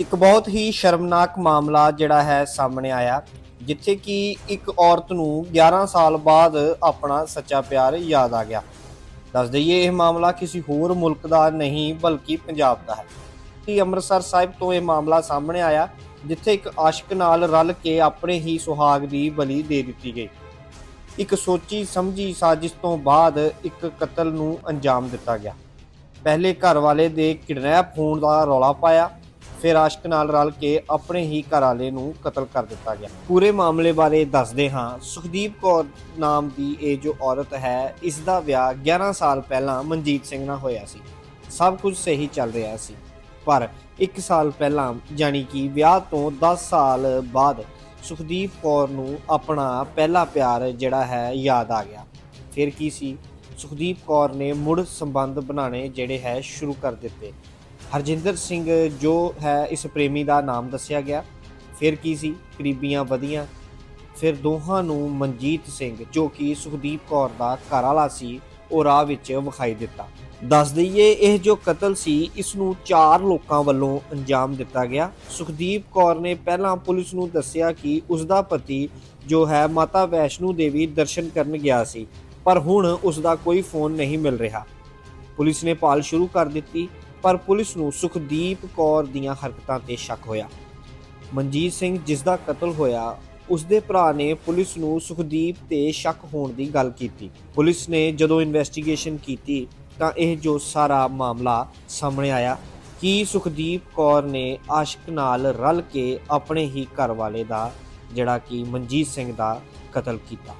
ਇੱਕ ਬਹੁਤ ਹੀ ਸ਼ਰਮਨਾਕ ਮਾਮਲਾ ਜਿਹੜਾ ਹੈ ਸਾਹਮਣੇ ਆਇਆ, ਜਿੱਥੇ ਕਿ ਇੱਕ ਔਰਤ ਨੂੰ 11 ਸਾਲ ਬਾਅਦ ਆਪਣਾ ਸੱਚਾ ਪਿਆਰ ਯਾਦ ਆ ਗਿਆ। ਦੱਸ ਦਈਏ, ਇਹ ਮਾਮਲਾ ਕਿਸੇ ਹੋਰ ਮੁਲਕ ਦਾ ਨਹੀਂ, ਬਲਕਿ ਪੰਜਾਬ ਦਾ ਹੈ। ਕਿ ਅੰਮ੍ਰਿਤਸਰ ਸਾਹਿਬ ਤੋਂ ਇਹ ਮਾਮਲਾ ਸਾਹਮਣੇ ਆਇਆ, ਜਿੱਥੇ ਇੱਕ ਆਸ਼ਿਕ ਨਾਲ ਰਲ ਕੇ ਆਪਣੇ ਹੀ ਸੁਹਾਗ ਦੀ ਬਲੀ ਦੇ ਦਿੱਤੀ ਗਈ। ਇੱਕ ਸੋਚੀ ਸਮਝੀ ਸਾਜ਼ਿਸ਼ ਤੋਂ ਬਾਅਦ ਇੱਕ ਕਤਲ ਨੂੰ ਅੰਜਾਮ ਦਿੱਤਾ ਗਿਆ। ਪਹਿਲੇ ਘਰ ਵਾਲੇ ਦੇ ਕਿਡਨੈਪ ਹੋਣ ਦਾ ਰੌਲਾ ਪਾਇਆ ਫਿਰ ਆਸ਼ਕ ਨਾਲ ਰਲ ਕੇ ਆਪਣੇ ਹੀ ਘਰ ਵਾਲੇ ਨੂੰ ਕਤਲ ਕਰ ਦਿੱਤਾ ਗਿਆ। ਪੂਰੇ ਮਾਮਲੇ ਬਾਰੇ ਦੱਸਦੇ ਹਾਂ। ਸੁਖਦੀਪ ਕੌਰ ਨਾਮ ਦੀ ਇਹ ਜੋ ਔਰਤ ਹੈ ਇਸ ਦਾ ਵਿਆਹ 11 ਸਾਲ ਪਹਿਲਾਂ ਮਨਜੀਤ ਸਿੰਘ ਨਾਲ ਹੋਇਆ ਸੀ। ਸਭ ਕੁਝ ਸਹੀ ਚੱਲ ਰਿਹਾ ਸੀ। ਪਰ 1 ਸਾਲ ਪਹਿਲਾਂ ਜਾਨੀ ਕਿ ਵਿਆਹ ਤੋਂ 10 ਸਾਲ ਬਾਅਦ ਸੁਖਦੀਪ ਕੌਰ ਨੂੰ ਆਪਣਾ ਪਹਿਲਾ ਪਿਆਰ ਜਿਹੜਾ ਹੈ ਯਾਦ ਆ ਗਿਆ। ਫਿਰ ਕੀ ਸੀ? ਸੁਖਦੀਪ ਕੌਰ ਨੇ ਮੁੜ ਸੰਬੰਧ ਬਣਾਉਣੇ ਜਿਹੜੇ ਹੈ ਸ਼ੁਰੂ ਕਰ ਦਿੱਤੇ। ਹਰਜਿੰਦਰ ਸਿੰਘ ਜੋ ਹੈ ਇਸ ਪ੍ਰੇਮੀ ਦਾ ਨਾਮ ਦੱਸਿਆ ਗਿਆ। ਫਿਰ ਕੀ ਸੀ? ਕਰੀਬੀਆਂ ਵਧੀਆਂ। ਫਿਰ ਦੋਹਾਂ ਨੂੰ ਮਨਜੀਤ ਸਿੰਘ, ਜੋ ਕਿ ਸੁਖਦੀਪ ਕੌਰ ਦਾ ਘਰ ਵਾਲਾ ਸੀ, ਉਹ ਰਾਹ ਵਿੱਚ ਵਿਖਾਈ ਦਿੱਤਾ। ਦੱਸ ਦਈਏ, ਇਹ ਜੋ ਕਤਲ ਸੀ, ਇਸ ਨੂੰ ਚਾਰ ਲੋਕਾਂ ਵੱਲੋਂ ਅੰਜਾਮ ਦਿੱਤਾ ਗਿਆ। ਸੁਖਦੀਪ ਕੌਰ ਨੇ ਪਹਿਲਾਂ ਪੁਲਿਸ ਨੂੰ ਦੱਸਿਆ ਕਿ ਉਸ ਦਾ ਪਤੀ, ਜੋ ਹੈ ਮਾਤਾ ਵੈਸ਼ਨੂ ਦੇਵੀ, ਦਰਸ਼ਨ ਕਰਨ ਗਿਆ ਸੀ, ਪਰ ਹੁਣ ਉਸ ਦਾ ਕੋਈ ਫੋਨ ਨਹੀਂ ਮਿਲ ਰਿਹਾ। ਪੁਲਿਸ ਨੇ ਪਾਲ ਸ਼ੁਰੂ ਕਰ ਦਿੱਤੀ। ਪਰ ਪੁਲਿਸ ਨੂੰ ਸੁਖਦੀਪ ਕੌਰ ਦੀਆਂ ਹਰਕਤਾਂ ਤੇ ਸ਼ੱਕ ਹੋਇਆ। ਮਨਜੀਤ ਸਿੰਘ, ਜਿਸ ਦਾ ਕਤਲ ਹੋਇਆ ਉਸ ਦੇ ਭਰਾ ਨੇ ਪੁਲਿਸ ਨੂੰ ਸੁਖਦੀਪ ਤੇ ਸ਼ੱਕ ਹੋਣ ਦੀ ਗੱਲ ਕੀਤੀ। ਪੁਲਿਸ ਨੇ ਜਦੋਂ ਇਨਵੈਸਟੀਗੇਸ਼ਨ ਕੀਤੀ, ਤਾਂ ਇਹ ਜੋ ਸਾਰਾ ਮਾਮਲਾ ਸਾਹਮਣੇ ਆਇਆ, ਕਿ ਸੁਖਦੀਪ ਕੌਰ ਨੇ ਆਸ਼ਿਕ ਨਾਲ ਰਲ ਕੇ ਆਪਣੇ ਹੀ ਘਰ ਵਾਲੇ ਦਾ, ਜਿਹੜਾ ਕਿ ਮਨਜੀਤ ਸਿੰਘ ਦਾ ਕਤਲ ਕੀਤਾ।